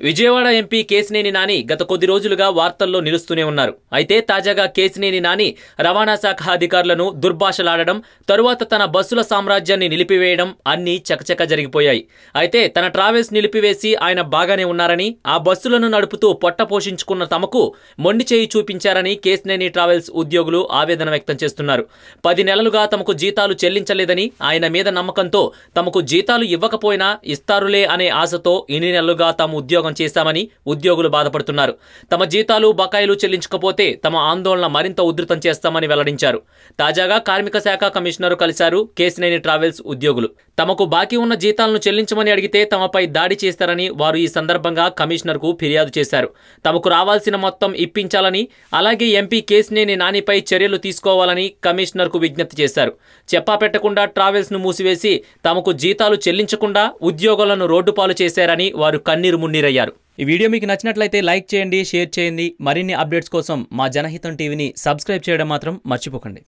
Vijayawada MP Kesineni Nani గత కొద్ది రోజులుగా వార్తల్లో నిలుస్తూనే ఉన్నారు. అయితే తాజాగా కేసినేని నాని రవాణా శాఖ అధికారులను దుర్భాషలాడడం తరువాత తన బస్సుల సామ్రాజ్యాన్ని నిలిపివేయడం అన్నీ చకచక జరిగిపోయాయి. అయితే తన ట్రావెల్స్ నిలిపివేసి ఆయన బాగానే ఉన్నారని ఆ బస్సులను నడుపుతూ పొట్ట పోషించుకున్న తమకు మొండి చేయి చూపించారని కేసినేని ట్రావెల్స్ ఉద్యోగులు ఆవేదన వ్యక్తం చేస్తున్నారు. పది నెలలుగా తమకు జీతాలు చెల్లించలేదని ఆయన మీద నమ్మకంతో తమకు జీతాలు ఇవ్వకపోయినా ఇస్తారులే అనే ఆశతో ఇన్ని నెలలుగా తాము ఉద్యోగం చేశామని ఉద్యోగులు బాధపడుతున్నారు. తమ జీతాలు బకాయిలు చెల్లించకపోతే తమ ఆందోళన మరింత ఉధృతం చేస్తామని వెల్లడించారు. తాజాగా కార్మిక శాఖ కమిషనర్ కలిశారు కేసినేని ట్రావెల్స్ ఉద్యోగులు. తమకు బాకీ ఉన్న జీతాలను చెల్లించమని అడిగితే తమపై దాడి చేస్తారని వారు ఈ సందర్భంగా కమిషనర్కు ఫిర్యాదు చేశారు. తమకు రావాల్సిన మొత్తం ఇప్పించాలని అలాగే ఎంపీ కేసినేని నానిపై చర్యలు తీసుకోవాలని కమిషనర్కు విజ్ఞప్తి చేశారు. చెప్పా పెట్టకుండా ట్రావెల్స్ను మూసివేసి తమకు జీతాలు చెల్లించకుండా ఉద్యోగులను రోడ్డుపాలు చేశారని వారు కన్నీరు మున్నీరయ్యారు. ఈ వీడియో మీకు నచ్చినట్లయితే లైక్ చేయండి షేర్ చేయండి. మరిన్ని అప్డేట్స్ కోసం మా జనహితం టీవీని సబ్స్క్రైబ్ చేయడం మాత్రం మర్చిపోకండి.